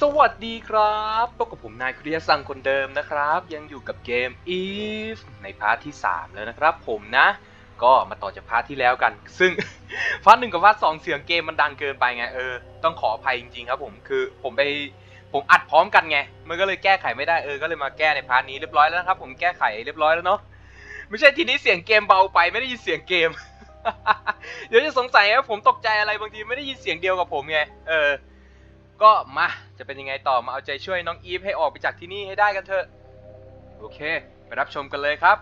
สวัสดีครับพบกับผมนายคุริยสังคนเดิมนะครับ ยังอยู่กับเกม Eve ในพาร์ทที่ 3 แล้วนะครับ ผมนะ ก็มาต่อจากพาร์ทที่แล้วกัน ซึ่งพาร์ทหนึ่งกับพาร์ทสองเสียงเกมมันดังเกินไปไงเออต้องขออภัยจริงๆครับผมคือผมไปผมอัดพร้อมกันไง มันก็เลยแก้ไขไม่ได้เออก็เลยมาแก้ในพาร์ทนี้เรียบร้อยแล้วนะครับ ผมแก้ไขเรียบร้อยแล้วเนาะไม่ใช่ทีนี้เสียงเกมเบาไปไม่ได้ยินเสียงเกม เดี๋ยวจะสงสัยว่าผมตกใจอะไรบางทีไม่ได้ยินเสียงเดียวกับผมไงเออ ก็มาจะเป็นยังไงต่อมาเอาใจช่วยน้องอีฟให้ออกไปจากที่นี่ให้ได้กันเถอะ โอเค ไปรับชมกันเลยครับ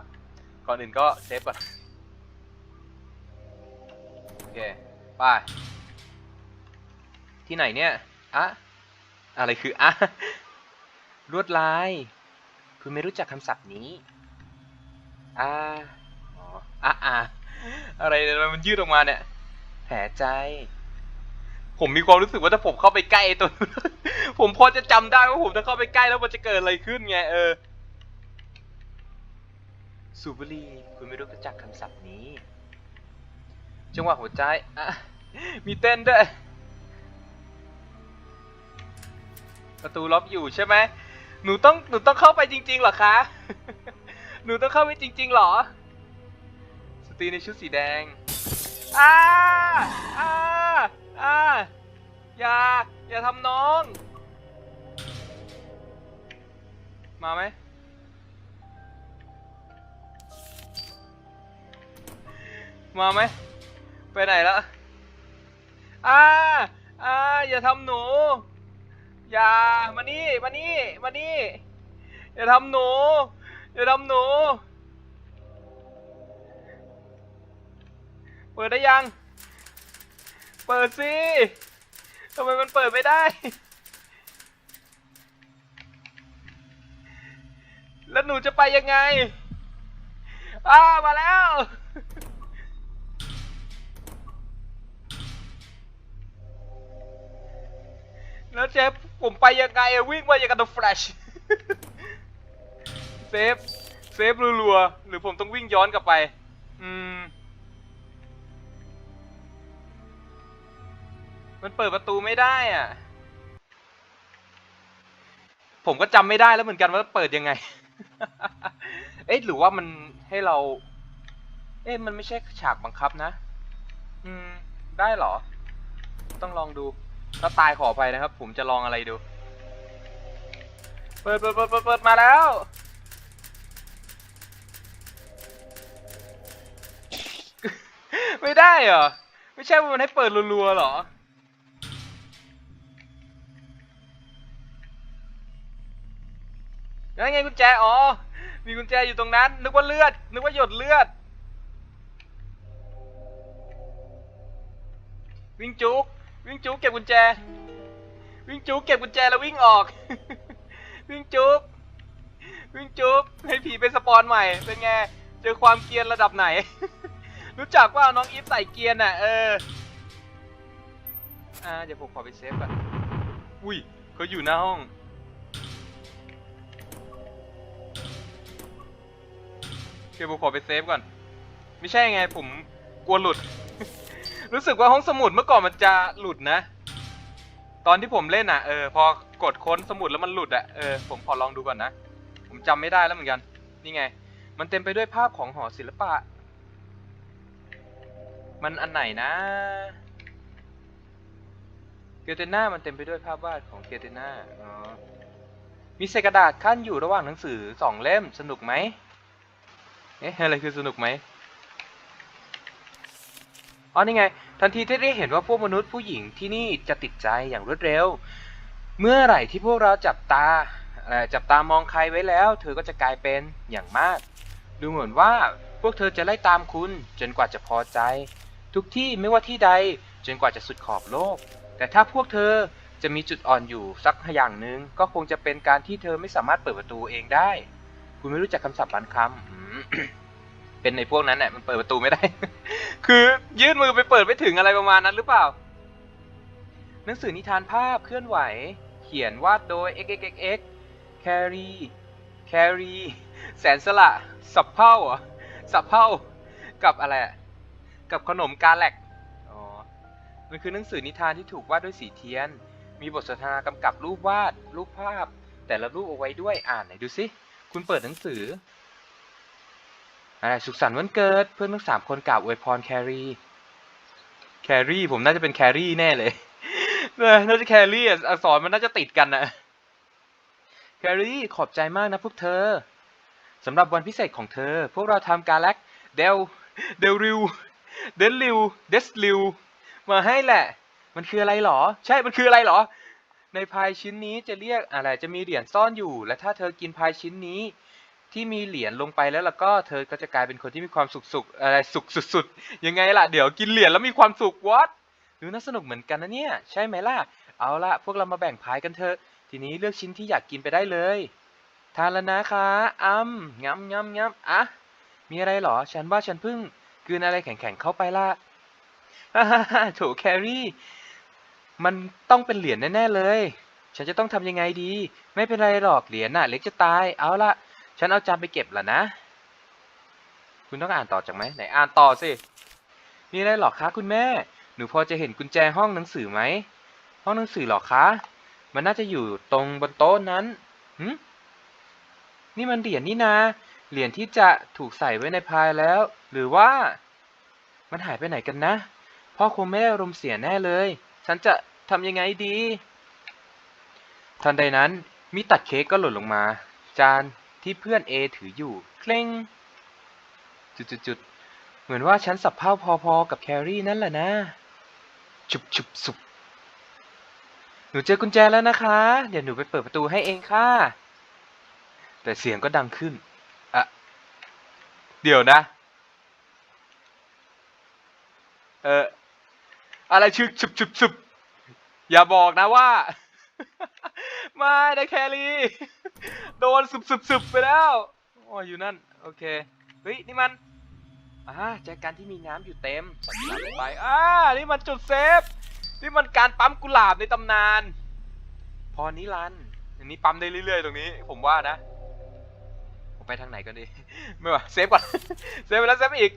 ก่อนอื่นก็เซฟก่อน โอเค ไป ที่ไหนเนี่ยอะอะไรคืออะลวดลาย คุณไม่รู้จักคำศัพท์นี้อ่าอ๋ออะอะอะไรมันยืดออกมาเนี่ย แผลใจ ผมมีความรู้สึกว่าถ้าผมเข้าไปใกล้ไอ้ตัวนู้นผมพอจะจำได้ว่าผมจะเข้าไปใกล้แล้วมันจะเกิดอะไรขึ้นไงเออสูบุรีคุณไม่รู้จักคำศัพท์นี้ จังหวะหัวใจอะมีเต้นด้วย ประตูล็อกอยู่ใช่ไหมหนูต้องหนูต้องเข้าไปจริงๆเหรอคะ หนูต้องเข้าไปจริงๆเหรอ สตรีในชุดสีแดงอ้าอ้า อาอย่า อย่าทำน้อง มาไหม มาไหม ไปไหนแล้วอ้าอ้าอย่าทำหนู อย่า มานี่ มานี่ มานี่ อย่าทำหนู อย่าทำหนู เปิดได้ยัง เปิดสิทำไมมันเปิดไม่ได้ แล้วหนูจะไปยังไง อ้ามาแล้ว แล้วเจฟผมไปยังไงวิ่งมาอย่างกับ The Flash เซฟ เซฟรัวๆ หรือผมต้องวิ่งย้อนกลับไป มันเปิดประตูไม่ได้อะ ผมก็จำไม่ได้แล้วเหมือนกันว่าเปิดยังไง เอ๊ะหรือว่ามันให้เรา เอ๊ะมันไม่ใช่ฉากบังคับนะ อืม ได้เหรอ ต้องลองดู ถ้าตายขออภัยนะครับ ผมจะลองอะไรดู เปิดเปิดเปิดเปิดเปิดมาแล้วไม่ได้เหรอ ไม่ใช่ว่ามันให้เปิดรัวๆเหรอ นั่นไงกุญแจ อ๋อ มีกุญแจอยู่ตรงนั้น นึกว่าเลือด นึกว่าหยดเลือด วิ่งจุก วิ่งจุกเก็บกุญแจ วิ่งจุกเก็บกุญแจแล้ววิ่งออก วิ่งจุก วิ่งจุกให้ผีไปสปอนใหม่ เป็นไง เจอความเกรียนระดับไหน รู้จักว่าน้องอีฟใส่เกรียนอะ เออ อ่า เดี๋ยวผมขอไปเซฟก่อน อุ้ยเขาอยู่หน้าห้อง โอเคผมขอไปเซฟก่อน ไม่ใช่ไงผมกลัวหลุด รู้สึกว่าห้องสมุดเมื่อก่อนมันจะหลุดนะ ตอนที่ผมเล่นอะเออพอกดค้นสมุดแล้วมันหลุดอะเออผมขอลองดูก่อนนะ ผมจำไม่ได้แล้วเหมือนกัน นี่ไง มันเต็มไปด้วยภาพของหอศิลปะ มันอันไหนนะ เกเตน่ามันเต็มไปด้วยภาพวาดของเกเตน่าอ๋อมีเศษกระดาษขั้นอยู่ระหว่างหนังสือสองเล่มสนุกไหม เอ๊ะอะไรคือสนุกไหมอ๋อนี่ไง ทันทีที่ได้เห็นว่าพวกมนุษย์ผู้หญิงที่นี่จะติดใจอย่างรวดเร็ว เมื่อไหร่ที่พวกเราจับตาจับตามองใครไว้แล้ว เธอก็จะกลายเป็นอย่างมาก ดูเหมือนว่าพวกเธอจะไล่ตามคุณ จนกว่าจะพอใจ ทุกที่ไม่ว่าที่ใดจนกว่าจะสุดขอบโลก แต่ถ้าพวกเธอจะมีจุดอ่อนอยู่สักอย่างหนึ่งก็คงจะเป็นการที่เธอไม่สามารถเปิดประตูเองได้ คุณไม่รู้จักคำศัพท์บางคำอืมเป็นในพวกนั้นแหละมันเปิดประตูไม่ได้ คือยื่นมือไปเปิดไม่ถึงอะไรประมาณนั้นหรือเปล่า หนังสือนิทานภาพเคลื่อนไหว เขียนวาดโดย xxxx แครีแครีแสนสละสับเผ่าสับเผ่ากับอะไรกับขนมกาแลกอ๋อ มันคือหนังสือนิทานที่ถูกวาดด้วยสีเทียน มีบทสนทนากำกับรูปวาด รูปภาพ แต่ละรูปเอาไว้ด้วยอ่านหน่อยดูสิ คุณเปิดหนังสืออะไรสุขสันต์วันเกิด เพื่อนทั้งสามคนกล่าวอวยพรแครีแครีผมน่าจะเป็นแครีแน่เลยน่าจะแครีอะอักษรมันน่าจะติดกันนะแครีขอบใจมากนะพวกเธอสำหรับวันพิเศษของเธอ พวกเราทำการแลกเดลเดลริวเดลริวเดสริวมาให้แหละ มันคืออะไรหรอ ใช่มันคืออะไรหรอ ในพายชิ้นนี้จะเรียกอะไรจะมีเหรียญซ่อนอยู่ และถ้าเธอกินพายชิ้นนี้ที่มีเหรียญลงไปแล้วล้วก็เธอก็จะกลายเป็นคนที่มีความสุขสุขอะไรสุขสุดๆยังไงล่ะเดี๋ยวกินเหรียญแล้วมีความสุขวัดดูน่าสนุกเหมือนกันนะเนี่ยใช่ไหมล่ะเอาละพวกเรามาแบ่งพายกันเถอะ ทีนี้เลือกชิ้นที่อยากกินไปได้เลยทานแล้วนะคะอ้ำงำงำงำอะมีอะไรหรอ ฉันว่าฉันเพิ่งกืนอะไรแข็งๆเข้าไปละฮ่าฮ่าฮ่าโถแครี่ มันต้องเป็นเหรียญแน่ๆเลย ฉันจะต้องทำยังไงดี ไม่เป็นไรหรอกเหรียญน่ะ เล็กจะตาย เอาละฉันเอาจานไปเก็บละนะ คุณต้องอ่านต่อจากไหมไหนอ่านต่อสิ มีอะไรหรอคะคุณแม่ หนูพอจะเห็นกุญแจห้องหนังสือไหม ห้องหนังสือหรอคะ มันน่าจะอยู่ตรงบนโต๊ะนั้นหืมนี่มันเหรียญนี่นา เหรียญที่จะถูกใส่ไว้ในพายแล้ว หรือว่า มันหายไปไหนกันนะ พ่อคงไม่ได้อารมณ์เสียแน่เลย ฉันจะทำยังไงดี ทันใดนั้นมีตัดเค้กก็หล่นลงมา จานที่เพื่อนเอถืออยู่ เคร่งจุดๆๆ เหมือนว่าฉันสับเพ่าพอๆ กับแครี่นั่นแหละนะ ชุบชุบสุบหนูเจอกุญแจแล้วนะคะ เดี๋ยวหนูไปเปิดประตูให้เองค่ะ แต่เสียงก็ดังขึ้นอะเดี๋ยวนะ เออ อะไรชึกชุบชุบชุบอย่าบอกนะว่า ไม่นะแครี่โดนสุบสุบสุบไปแล้วอ๋ออยู่นั่น โอเค เฮ้ย นี่มันอ่าแจกันที่มีน้ำอยู่เต็มส่กุหลาบไปอ่านี่มันจุดเซฟ นี่มันการปั๊มกุหลาบในตำนาน พอนิรันอันนี้ปั๊มได้เรื่อยๆ ตรงนี้ ผมว่านะ ผมไปทางไหนกันดี ไม่ว่าเซฟก่อน เซฟไปแล้วเซฟอีก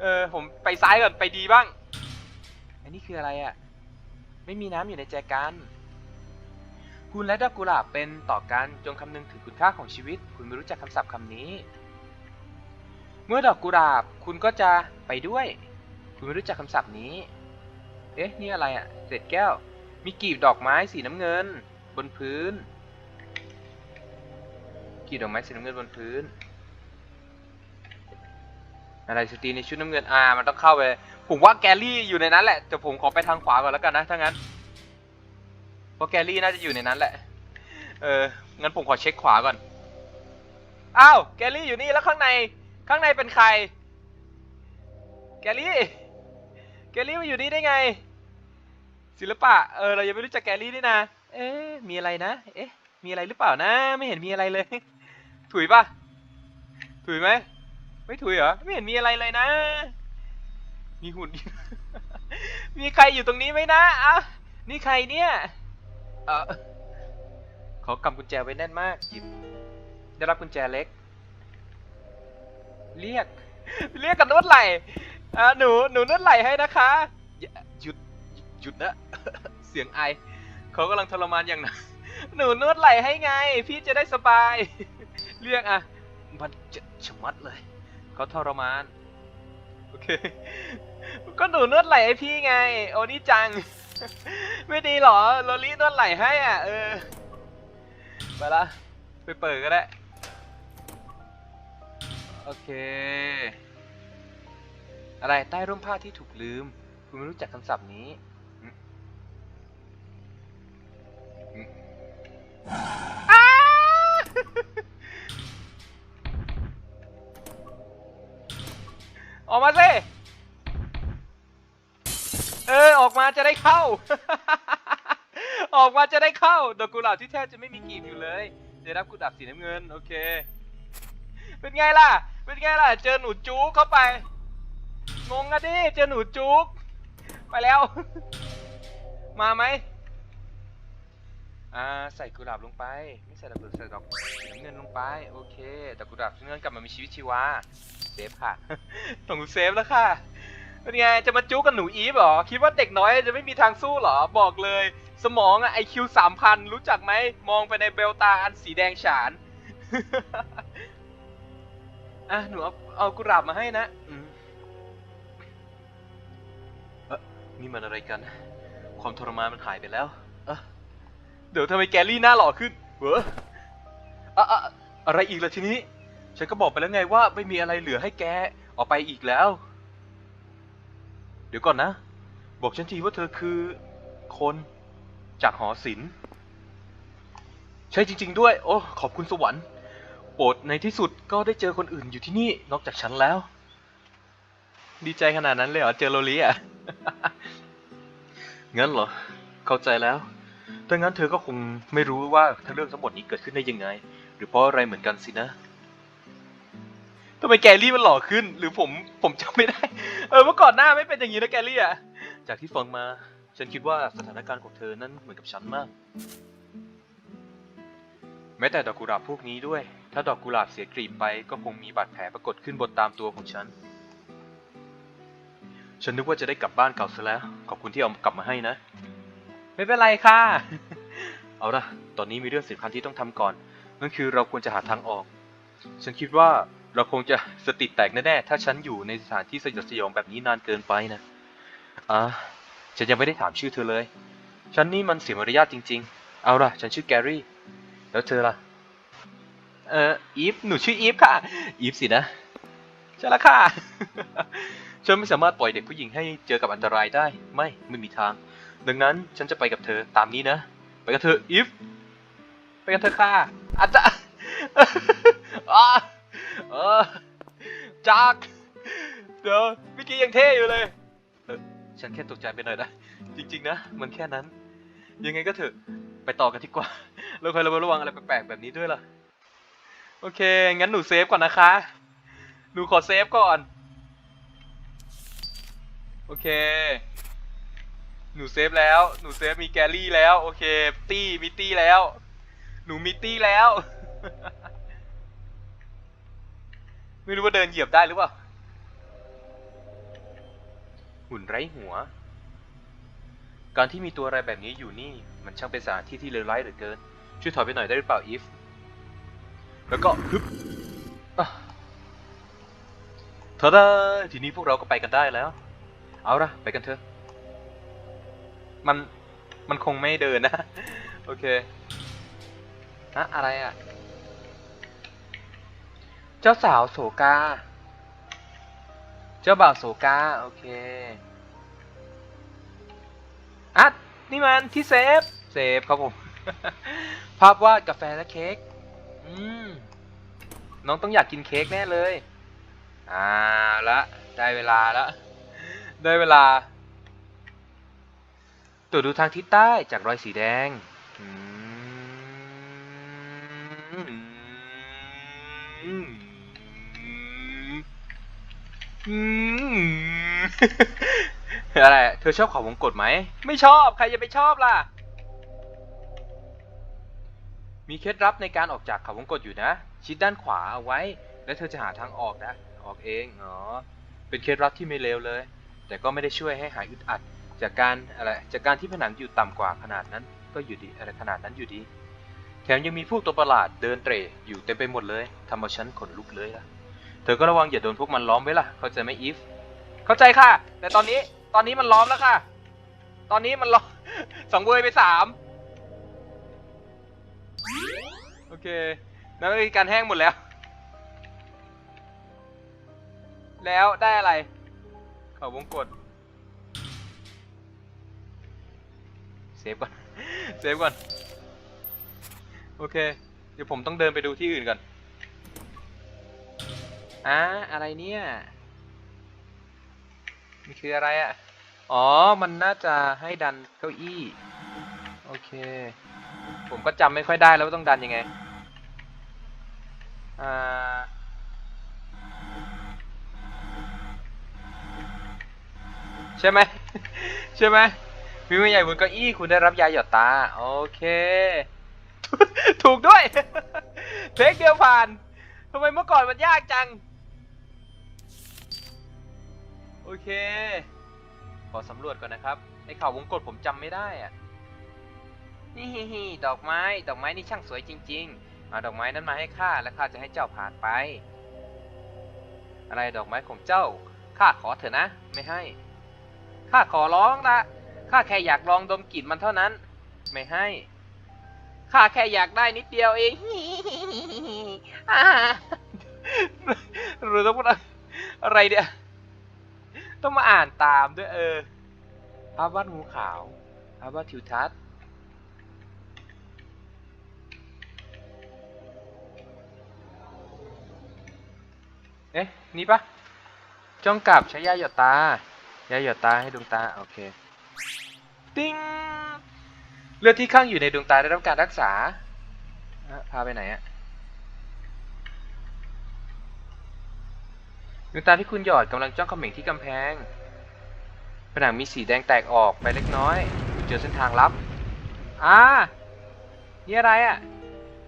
เออผมไปซ้ายก่อน ไปดีบ้าง นนี้คืออะไรอะ่ะ ไม่มีน้ำอยู่ในแจกัน คุณและดอกกุหลาบเป็นต่อกันจงคำนึงถึงคุณค่าของชีวิต คุณไม่รู้จักคำศัพท์คำนี้ เมื่อดอกกุหลาบคุณก็จะไปด้วย คุณไม่รู้จักคำศัพท์นี้ เอ๊ะ นี่อะไรอะ่ะเศษแก้ว มีกีบดอกไม้สีน้ำเงิน บนพื้น กีบดอกไม้สีน้ำเงินบนพื้นอะไรสตรีในชุดน้ำเงินอ่ามันต้องเข้าไป ผมว่าแกลลี่อยู่ในนั้นแหละแต่ผมขอไปทางขวาก่อนแล้วกันนะถ้างั้นเพราะแกลลี่น่าจะอยู่ในนั้นแหละ เอองั้นผมขอเช็คขวาก่อนอ้าวแกลลี่อยู่นี่แล้วข้างในข้างในเป็นใคร แกลลี่แกลลี่มาอยู่นี่ได้ไง ศิลปะเออเรายังไม่รู้จักแกลลี่นี่นะเอ๊ะมีอะไรนะ เอ๊ะ มีอะไรหรือเปล่านะ ไม่เห็นมีอะไรเลย ถุยปะถุยไหมไม่ถุยเหรอไม่เห็นมีอะไรเลยนะ มีหุ่น มีใครอยู่ตรงนี้ไหมนะอะนี่ใครเนี่ย เออเขากำกุญแจไว้แน่นมากหยิบได้รับกุญแจเล็ก เรียก เรียกกันนวดไหล่อ่าหนู หนูนวดไหล่ให้นะคะหยุด หยุดนะ เสียงไอ เขากำลังทรมานอย่างหนัก หนูนวดไหล่ให้ไง พี่จะได้สบาย เรียกอะ มันจะชะมัดเลย เขาทรมาน โอเค ก็หนูนวดไหล่ให้พี่ไง โอนี่จัง ไม่ดีหรอโรลลี่นวดไหล่ให้อะ เออ ไปละ ไปเปิดก็ได้ โอเค อะไรใต้ร่มผ้าที่ถูกลืม คุณไม่รู้จักคำศัพท์นี้อ้า ออกมาสิเออออกมาจะได้เข้า ออกมาจะได้เข้า ดอกกุหลาบที่แทบจะไม่มีกลีบอยู่เลยได้รับกุหลาบสีน้ำเงิน โอเค เป็นไงล่ะ เป็นไงล่ะ เจอหนูจุกเข้าไป งงอะดิ เจอหนูจุกไปแล้ว มาไหม อ่าใส่กุหลาบลงไปไม่ใส่ดอกกุหลาบใส่ดอกสีน้ำเงินลงไปโอเคดอกกุหลาบสีน้ำเงินกลับมามีชีวิตชีวาเซฟค่ะต้องเซฟแล้วค่ะเป็นไงจะมาจู้กับหนูอีฟหรอคิดว่าเด็กน้อยจะไม่มีทางสู้หรอบอกเลย สมองอะไอคิวสามพันรู้จักไหมมองไปในเบลตาอันสีแดงฉานอะหนูเอาเอากุหลาบมาให้นะอืมเอ๊ะนี่มันอะไรกัน ความทรมานมันหายไปแล้ว เดี๋ยวทำไมแกลี่หน้าหล่อขึ้นเวออะอะอะไรอีกล่ะทีนี้ ฉันก็บอกไปแล้วไงว่าไม่มีอะไรเหลือให้แกออกไปอีกแล้ว เดี๋ยวก่อนนะ บอกฉันทีว่าเธอคือคนจากหอศิลป์ใช่จริง ๆ ด้วย โอ้ ขอบคุณสวรรค์โปรดในที่สุดก็ได้เจอคนอื่นอยู่ที่นี่นอกจากฉันแล้ว ดีใจขนาดนั้นเลยเหรอเจอโรลีอะ งั้นเหรอ เข้าใจแล้ว ถ้างั้นเธอก็คงไม่รู้ว่าทั้งเรื่องทั้งหมดนี้เกิดขึ้นได้ยังไง หรือเพราะอะไรเหมือนกันสินะทำไมแกลี่มันหล่อขึ้น หรือผมผมจำไม่ได้ เออเมื่อก่อนหน้าไม่เป็นอย่างนี้นะแกลี่อะ จากที่ฟังมา ฉันคิดว่าสถานการณ์ของเธอนั้นเหมือนกับฉันมาก แม้แต่ดอกกุหลาบพวกนี้ด้วย ถ้าดอกกุหลาบเสียกลีบไปก็คงมีบาดแผลปรากฏขึ้นบนตามตัวของฉัน ฉันนึกว่าจะได้กลับบ้านเก่าซะแล้ว ขอบคุณที่เอากลับมาให้นะ ไม่เป็นไรค่ะ เอาละตอนนี้มีเรื่องสำคัญที่ต้องทำก่อน นั่นคือเราควรจะหาทางออก ฉันคิดว่าเราคงจะสติแตกแน่ๆ ถ้าฉันอยู่ในสถานที่สยดสยองแบบนี้นานเกินไปนะ อ่าฉันยังไม่ได้ถามชื่อเธอเลย ฉันนี่มันเสียมารยาทจริง ๆ เอาล่ะ ฉันชื่อแกรี่ แล้วเธอล่ะ เอ่อ อีฟ หนูชื่ออีฟค่ะ อีฟสินะ ใช่ล้วค่ะ ฉันไม่สามารถปล่อยเด็กผู้หญิงให้เจอกับอันตรายได้ ไม่ ไม่มีทาง ดังนั้นฉันจะไปกับเธอตามนี้นะ ไปกับเธออีฟไปกันเถอะค่ะอาจจะอ่าเออจากเดี๋ยวเมื่อกี้ยังเท่อยู่เลยฉันแค่ตกใจไปหน่อยนะ จริง ๆ นะ มันแค่นั้น ยังไงก็เถอะ ไปต่อกันดีกว่า เราคอยระมัดระวังอะไรแปลกๆแบบนี้ด้วยล่ะ โอเค งั้นหนูเซฟก่อนนะคะ หนูขอเซฟก่อน โอเค หนูเซฟแล้ว หนูเซฟมีแกลลี่แล้ว โอเค ตี้มีตี้แล้ว หนูมีตี้แล้ว ไม่รู้ว่าเดินเหยียบได้หรือเปล่า หุ่นไร้หัว การที่มีตัวอะไรแบบนี้อยู่นี่ มันช่างเป็นสถานที่ที่เลวร้ายเหลือเกิน ช่วยถอยไปหน่อยได้หรือเปล่าอีฟ แล้วก็ฮึบอะเธอได้ทีนี้พวกเราก็ไปกันได้แล้ว เอาละไปกันเถอะ มันมันคงไม่เดินนะ โอเคอะอะไรอะ เจ้าสาวโสกา เจ้าบ่าวโสกา โอเคอะนี่มันที่เซฟ เซฟครับผม ภาพวาดกาแฟและเค้ก อืม น้องต้องอยากกินเค้กแน่เลย อ่าละ ได้เวลาแล้วได้เวลา ตรวจดูทางทิศใต้จากรอยสีแดงอืออะไร เธอชอบเขาวงกตไหม ไม่ชอบ ใครจะไปชอบล่ะ มีเคล็ดลับในการออกจากเขาวงกตอยู่นะ ชิดด้านขวาเอาไว้ แล้วเธอจะหาทางออกนะ ออกเอง อ๋อ เป็นเคล็ดลับที่ไม่เลวเลย แต่ก็ไม่ได้ช่วยให้หายอึดอัด จากการอะไรจากการที่ผนังอยู่ต่ำกว่าขนาดนั้นก็อยู่ดีอะไรขนาดนั้นอยู่ดี แถมยังมีพวกตัวประหลาดเดินเตร่อยู่เต็มไปหมดเลยทำเอาฉันขนลุกเลยล่ะ เธอก็ระวังอย่าโดนพวกมันล้อมไว้ล่ะ เข้าใจไหมอีฟ เข้าใจค่ะ แต่ตอนนี้ตอนนี้มันล้อมแล้วค่ะ ตอนนี้มันล้อม สองเวยไปสามโอเคนั่นก็คือการแห้งหมดแล้ว แล้วได้อะไร เขาวงกด ซฟก่อน เซฟก่อน โอเค เดี๋ยวผมต้องเดินไปดูที่อื่นก่อนอะอะไรเนี่ย มันคืออะไรอะ อ๋อ มันน่าจะให้ดันเก้าอี้ โอเค ผมก็จำไม่ค่อยได้แล้วว่าต้องดันยังไง อ่าใช่ไหมใช่ไหม มีมือใหญ่บนเก้าอี้คุณได้รับยาหยอดตา โอเค ถูกด้วย เทคเดียวผ่านทำไมเมื่อก่อนมันยากจัง โอเค ขอสำรวจก่อนนะครับไอ้ข่าววงกฏผมจำไม่ได้อะนี่ดอกไม้ ดอกไม้นี่ช่างสวยจริง ๆ เอาดอกไม้นั้นมาให้ข้าและข้าจะให้เจ้าผ่านไป อะไรดอกไม้ของเจ้าข้าขอเถอะนะ ไม่ให้ข้าขอร้องละ ข้าแค่อยากลองดมกลิ่นมันเท่านั้น ไม่ให้ ข้าแค่อยากได้นิดเดียวเองหรือต้องพูดอะไรเนี่ยต้องมาอ่านตามด้วยเออภาพวาดงูขาวภาพวาดทิวทัศน์เอ๊ะ นี่ปะจ้องกลับใช้ยาหยดตา ยาหยดตาให้ดวงตา โอเค ติ้งเลือดที่ข้างอยู่ในดวงตาได้รับการรักษาพาไปไหนอะดวงตาที่คุณหยอดกำลังจ้องเขม่งที่กำแพง ผนังมีสีแดงแตกออกไปเล็กน้อย คุณเจอเส้นทางลับ อ่า นี่อะไรอะ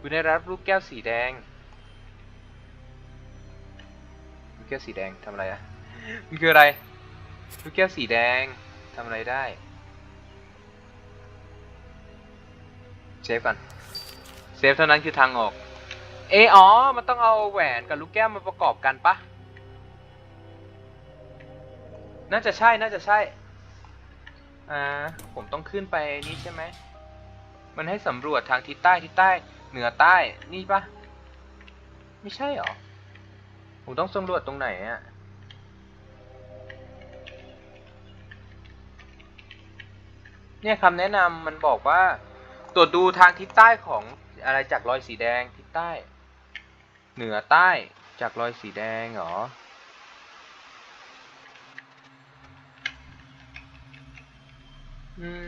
คุณได้รับลูกแก้วสีแดง ลูกแก้วสีแดงทำอะไรอะ มันคืออะไร ลูกแก้วสีแดงทำอะไรได้ เซฟก่อนเซฟเท่านั้นคือทางออก เอออ๋อ มันต้องเอาแหวนกับลูกแก้วมาประกอบกันปะน่าจะใช่น่าจะใช่ อ่า ผมต้องขึ้นไปนี่ใช่ไหม มันให้สำรวจทางทิศใต้ทิศใต้ เหนือใต้นี่ปะไม่ใช่หรอ ผมต้องสำรวจตรงไหนอะเนี่ยคำแนะนำมันบอกว่า ตรวจดูทางทิศใต้ของอะไรจากรอยสีแดงทิศใต้ เหนือใต้จากรอยสีแดงเหรออืม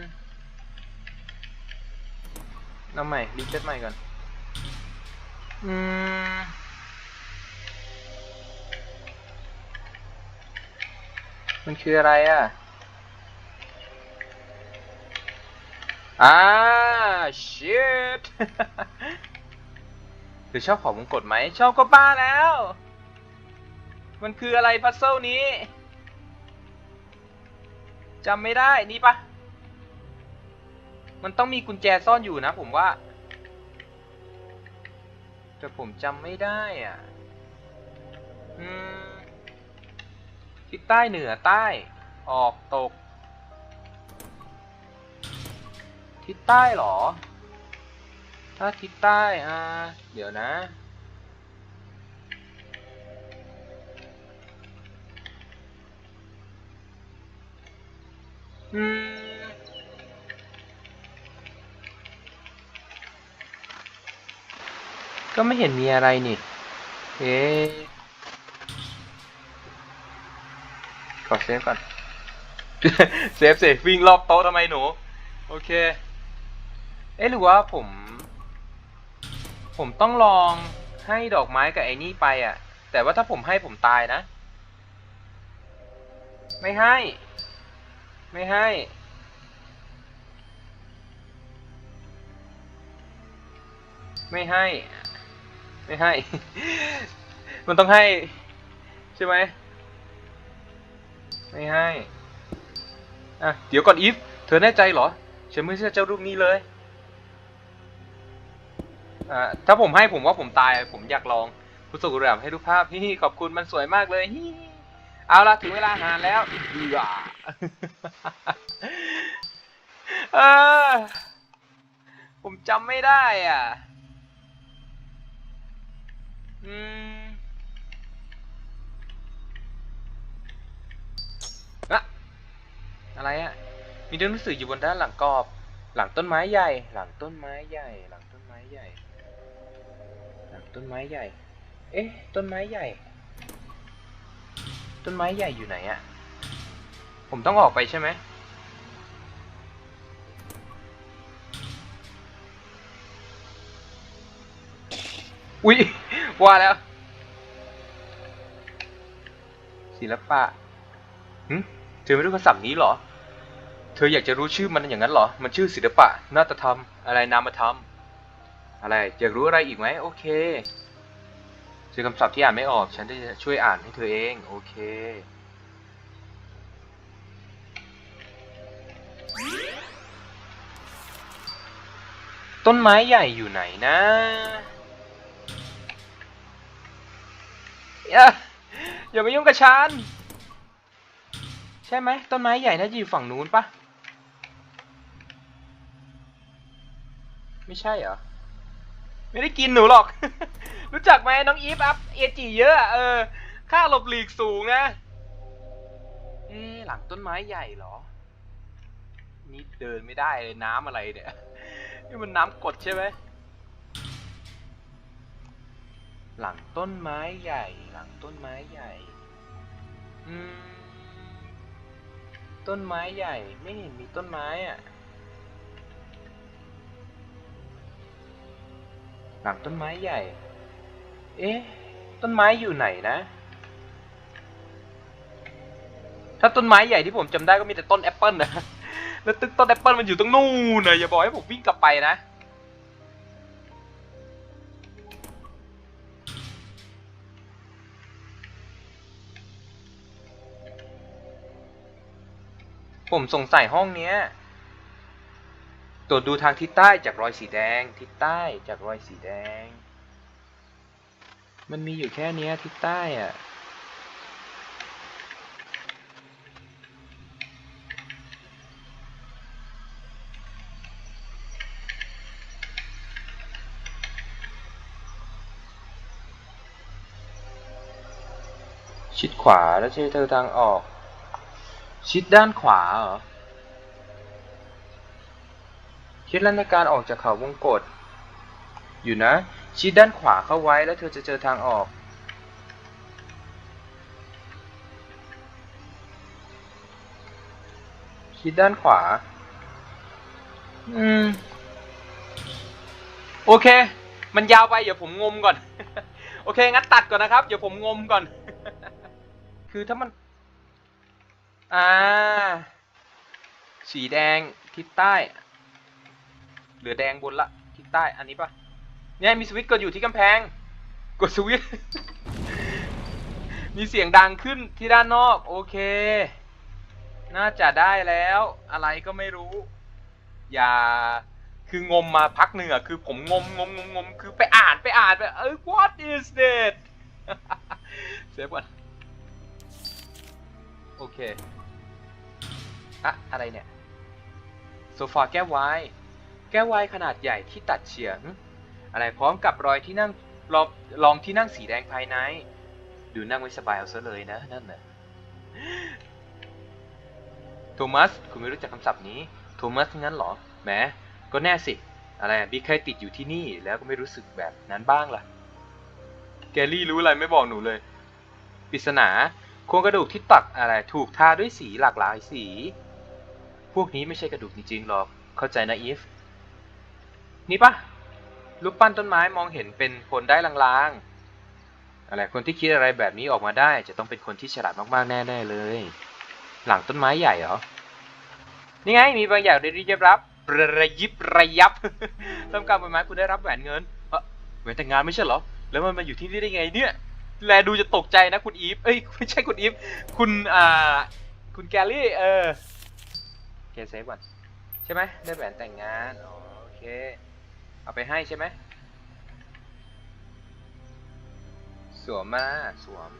เอาใหม่รีเซ็ตใหม่ก่อน อืม มันคืออะไรอะ อ่า shit หรือชอบของมงกฎไหม ชอบก็บ้าแล้ว มันคืออะไรพัซเซิลนี้จำไม่ได้ นี่ปะมันต้องมีกุญแจซ่อนอยู่นะผมว่า แต่ผมจำไม่ได้อะ อืมทิศใต้เหนือใต้ ออกตก ทิศใต้เหรอ ถ้าทิศใต้อ่าเดี๋ยวนะ อืม ก็ไม่เห็นมีอะไรนี่ เอ๊ขอเซฟก่อน เซฟเสร็จวิ่งรอบโต๊ะทำไมหนู โอเค เอ๊ะหรือว่าผม ผมต้องลองให้ดอกไม้กับไอ้นี่ไปอะ แต่ว่าถ้าผมให้ผมตายนะ ไม่ให้ ไม่ให้ ไม่ให้ ไม่ให้ มันต้องให้ ใช่ไหม ไม่ให้ อะ เดี๋ยวก่อนอีฟ เธอแน่ใจเหรอ ฉันไม่ใช่เจ้ารูปนี้เลย อ่าถ้าผมให้ผมว่าผมตายผมอยากลองผู้ส่งแบบให้รูปภาพฮิขอบคุณมันสวยมากเลยฮิเอาละถึงเวลาอาหารแล้วเบื่อเออผมจำไม่ได้อะ อืมอะอะไรอะ มีหนังสืออยู่บนด้านหลังกรอบ หลังต้นไม้ใหญ่ หลังต้นไม้ใหญ่ หลังต้นไม้ใหญ่ ต้นไม้ใหญ่ เอ๊ะ ต้นไม้ใหญ่ ต้นไม้ใหญ่อยู่ไหนอะผมต้องออกไปใช่ไหม อุ๊ย ว่าแล้ว ศิลปะหึเธอไม่รู้คำศัพท์นี้เหรอ เธออยากจะรู้ชื่อมันอย่างนั้นเหรอ มันชื่อศิลปะ นาฏธรรม อะไรนามธรรม อะไรอยากรู้อะไรอีกไหมโอเคเจอคำศัพท์ที่อ่านไม่ออก ฉันจะช่วยอ่านให้เธอเอง โอเค ต้นไม้ใหญ่อยู่ไหนนะอย่าอย่ามายุ่งกับฉันใช่ไหมต้นไม้ใหญ่น่าจะอยู่ฝั่งนู้นปะไม่ใช่เหรอ ไม่ได้กินหนูหรอก รู้จักไหมน้องอีฟอัพเอจีเยอะอะ เออ ค่าหลบหลีกสูงนะ เอ๊หลังต้นไม้ใหญ่เหรอ นี่เดินไม่ได้เลยน้ำอะไรเนี่ย นี่มันน้ำกดใช่ไหม หลังต้นไม้ใหญ่ หลังต้นไม้ใหญ่ อืม ต้นไม้ใหญ่ ไม่เห็นมีต้นไม้อะังต้นไม้ใหญ่ เอ๊ะ ต้นไม้อยู่ไหนนะ ถ้าต้นไม้ใหญ่ที่ผมจำได้ก็มีแต่ต้นแอปเปิลนะ แล้วตึกต้นแอปเปิลมันอยู่ตรงนู่นนะอย่าบอกให้ผมวิ่งกลับไปนะ ผมสงสัยห้องเนี้ย ตรวจดูทางทิศใต้จากรอยสีแดง ทิศใต้จากรอยสีแดง มันมีอยู่แค่เนี้ยทิศใต้อะชิดขวาแล้วใช่เธอทางออก ชิดด้านขวาเหรอ คิดลันในการออกจากเขาวงกฏอยู่นะ ชิดด้านขวาเข้าไว้แล้วเธอจะเจอทางออก ชิดด้านขวา อืม โอเค มันยาวไป เดี๋ยวผมงมก่อน โอเค งั้นตัดก่อนนะครับ เดี๋ยวผมงมก่อน คือถ้ามัน อ่า สีแดงทิศใต้ เหลือแดงบนละทิศใต้อันนี้ปะเนี่ยมีสวิตช์กดอยู่ที่กำแพง กดสวิตช์มีเสียงดังขึ้นที่ด้านนอก โอเค น่าจะได้แล้ว อะไรก็ไม่รู้ อย่าคืองมมาพักหนึ่งอะคือผมงมงมงมงมคือไปอ่านไปอ่านไปเอ้ย what is that เซฟก่อนโอเคอะอะไรเนี่ยโซฟาแก้วไวน์ แก้ววน์ขนาดใหญ่ที่ตัดเฉียง อะไรพร้อมกับรอยที่นั่งรองรองที่นั่งสีแดงภายใน ดูนั่งไม่สบายเอาซะเลยนะนั่นนะโทมัสคุณไม่รู้จักคำศัพท์นี้โทมัสงั้นเหรอแหมก็แน่สิ อะไรอะบิ๊กเคยติดอยู่ที่นี่แล้วก็ไม่รู้สึกแบบนั้นบ้างล่ะ แกลี่รู้อะไรไม่บอกหนูเลยปริศนาโครงกระดูกที่ตักอะไรถูกทาด้วยสีหลากหลายสี พวกนี้ไม่ใช่กระดูกจริงๆหรอก เข้าใจนะอีฟ นี่ปะรูปปั้นต้นไม้มองเห็นเป็นคนได้ลางๆอะไรคนที่คิดอะไรแบบนี้ออกมาได้ จะต้องเป็นคนที่ฉลาดมากๆแน่ๆเลย หลังต้นไม้ใหญ่เหรอนี่ไงมีบางอย่างที่จะรับระยิบระยับทำการใบไม้คุณได้รับแหวนเงินเออแหวนแต่งงานไม่ใช่เหรอ แล้วมันมาอยู่ที่นี่ได้ไงเนี่ย แลดูจะตกใจนะคุณอีฟ เอ้ยไม่ใช่คุณอีฟ คุณอ่า คุณแกลลี่ เออ โอเคเซฟก่อนใช่ไหมได้แหวนแต่งงาน โอเค เอาไปให้ใช่ไหมสวมมาสวม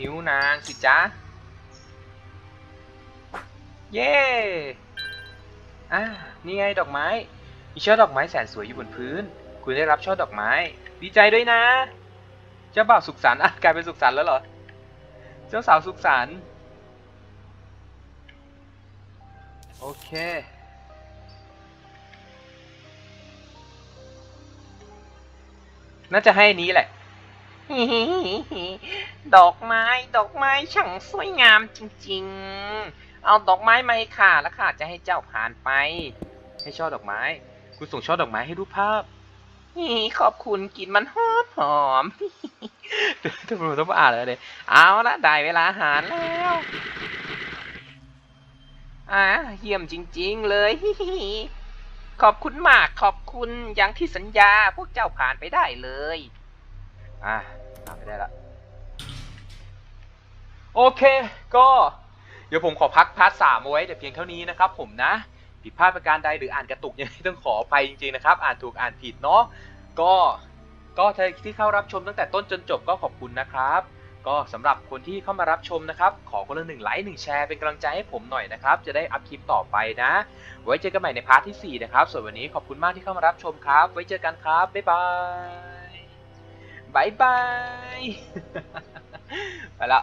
นิ้วนางสิจ๊ะ เย้อ่านี่ไงดอกไม้ มีช่อดอกไม้แสนสวยอยู่บนพื้น คุณได้รับช่อดอกไม้ ดีใจด้วยนะ เจ้าบ่าวสุขสันต์อะกลายเป็นสุขสันต์แล้วเหรอ เจ้าสาวสุขสันต์โอเค น่าจะให้นี้แหละ ดอกไม้ ดอกไม้ช่างสวยงามจริง ๆ เอาดอกไม้มาให้ข้าแล้วข้าจะให้เจ้าผ่านไป ให้ช่อดอกไม้คุณส่งช่อดอกไม้ให้รูปภาพขอบคุณกลินมันหอมหอมทุกคนต้องมาอ่านเลย เอาละได้เวลาอาหารแล้วอ่าเยี่ยมจริง ๆ เลย ขอบคุณมากขอบคุณอย่างที่สัญญาพวกเจ้าผ่านไปได้เลย อะผ่านไปได้ละโอเคก็เดี๋ยวผมขอพักพาร์ทสามาไว้แต่เพียงเท่านี้นะครับผมนะผิดพลาดประการใดหรืออ่านกระตุกยังไงต้องขออภัยจริงๆนะครับ อ่านถูกอ่านผิดเนาะก็ก็ที่เข้ารับชมตั้งแต่ต้นจนจบก็ขอบคุณนะครับ ก็สำหรับคนที่เข้ามารับชมนะครับ ขอคนละหนึ่งไลค์หนึ่งแชร์เป็นกำลังใจให้ผมหน่อยนะครับ จะได้อัพคลิปต่อไปนะ ไว้เจอกันใหม่ในพาร์ทที่ 4 นะครับ ส่วนวันนี้ขอบคุณมากที่เข้ามารับชมครับ ไว้เจอกันครับ บ๊ายบายบายบาย ไปละ